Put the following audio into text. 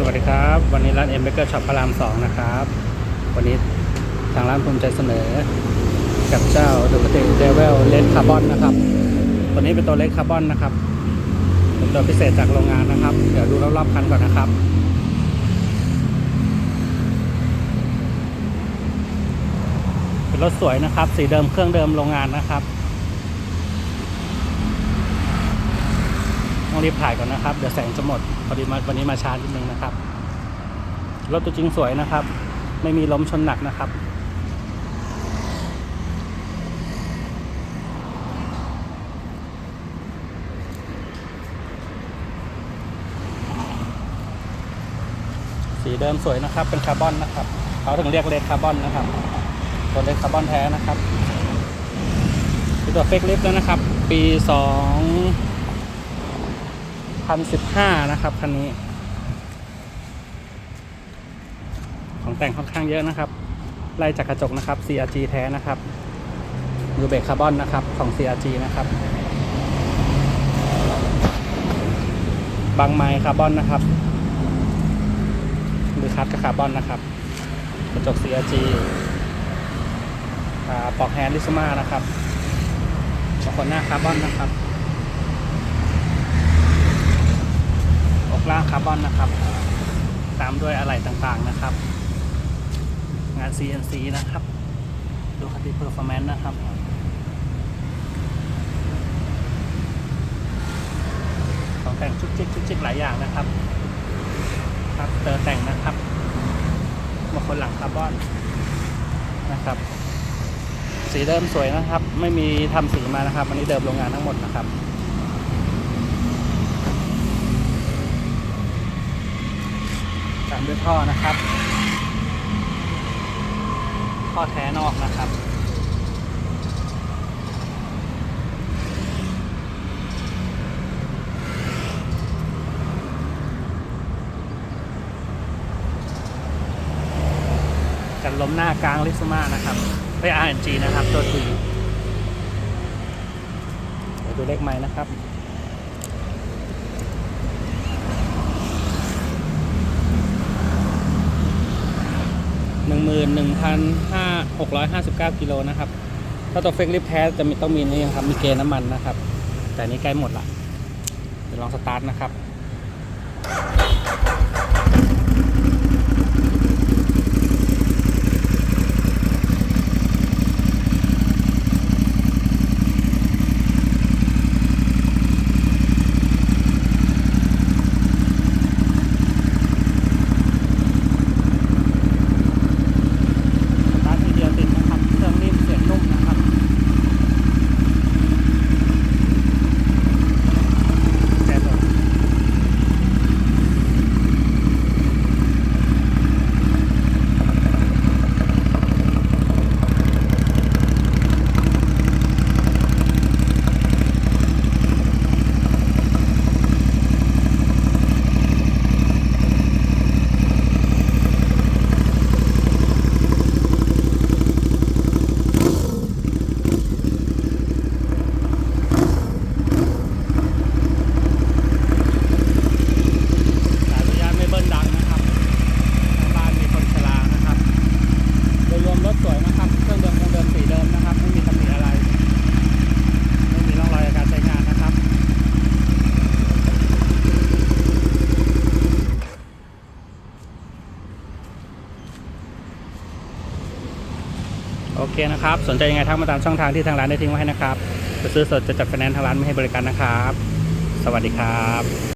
สวัสดีครับ วันนี้ร้านเอ็มเบเกอร์ช็อปพระรามสองนะครับ วันนี้ทางร้านภูมิใจเสนอ กับเจ้าดูกติเดเวลเลดคาร์บอนนะครับ ตัวนี้เป็นตัวเลดคาร์บอนนะครับ เป็นตัวพิเศษจากโรงงานนะครับ เดี๋ยวดูรอบๆคันก่อนนะครับเป็นรถสวยนะครับ สีเดิมเครื่องเดิมโรงงานนะครับ ต้องรีบถ่ายก่อนนะครับ เดี๋ยวแสงจะหมดพอดีมาวันนี้มาช้านิดนึงนะครับ รถตัวจริงสวยนะครับ ไม่มีล้มชนหนักนะครับสีเดิมสวยนะครับ เป็นคาร์บอนนะครับ เขาถึงเรียกเลดคาร์บอนนะครับ ตัวเลดคาร์บอนแท้นะครับเป็นตัวเฟกลิฟต์แล้วนะครับ ปีสอง 2015 นะครับคันนี้ ของแต่งค่อนข้างเยอะนะครับ ไล่จากกระจกนะครับ CRG แท้นะครับยูเบรกคาร์บอนนะครับของ CRG นะครับ บางไมค์คาร์บอนนะครับมือคัดกับคาร์บอนนะครับ กระจก CRG อ่าปลอกแฮนด์ลิซูมานะครับปลอกคนหน้าคาร์บอนนะครับ อกล่างคาร์ บอนนะครับ ตามด้วยอะไหล่ต่างๆนะครับ งาน CNC นะครับ ดูคติเพอร์ฟอร์แมนซ์นะครับของแต่งชุกจิกชุกจิกหลายอย่างนะครับครับเตอร์แต่งนะครับมาคนหลังคาร์บอนนะครับ สีเดิมสวยนะครับ ไม่มีทำสีมานะครับ อันนี้เดิมโรงงานทั้งหมดนะครับามด้วยท่อนะครับท่อแท้นอกนะครับกันล้มหน้ากลางลิซูมานะครับไป RNG นะครับ ตัวทีเดี๋ยวดูเลขไม้นะครับ หนึ่งหมื่นหนึ่งพันห้าหกร้อยห้าสิบเก้ากิโลนะครับ ถ้าตัวเฟกลิฟแท้จะมีต้องมีนี่ครับ มีเกณฑ์น้ำมันนะครับ แต่นนี้ใกล้หมดละ เดี๋ยวลองสตาร์ทนะครับ สตาร์ททีเดียวติดนะครับ เครื่องนิ่มเสียงนุ่มนะครับ แจ๊สเลยสายสัญญาณไม่เบิ้ลดังนะครับทางบ้านมีคนชรานะครับ โดยรว มรถสวยนะครับ เครื่องเดิมคงเดิมสีเดิมนะครับ ไม่มีตำหนิอะไร ไม่มีร่องรอยการใช้งานนะครับ โอเคนะครับ สนใจยังไงทักมาตามช่องทางที่ทางร้านได้ทิ้งไว้ให้นะครับ จะซื้อสดจะจัดไฟแนนซ์ทางร้านไม่ให้บริการนะครับ สวัสดีครับ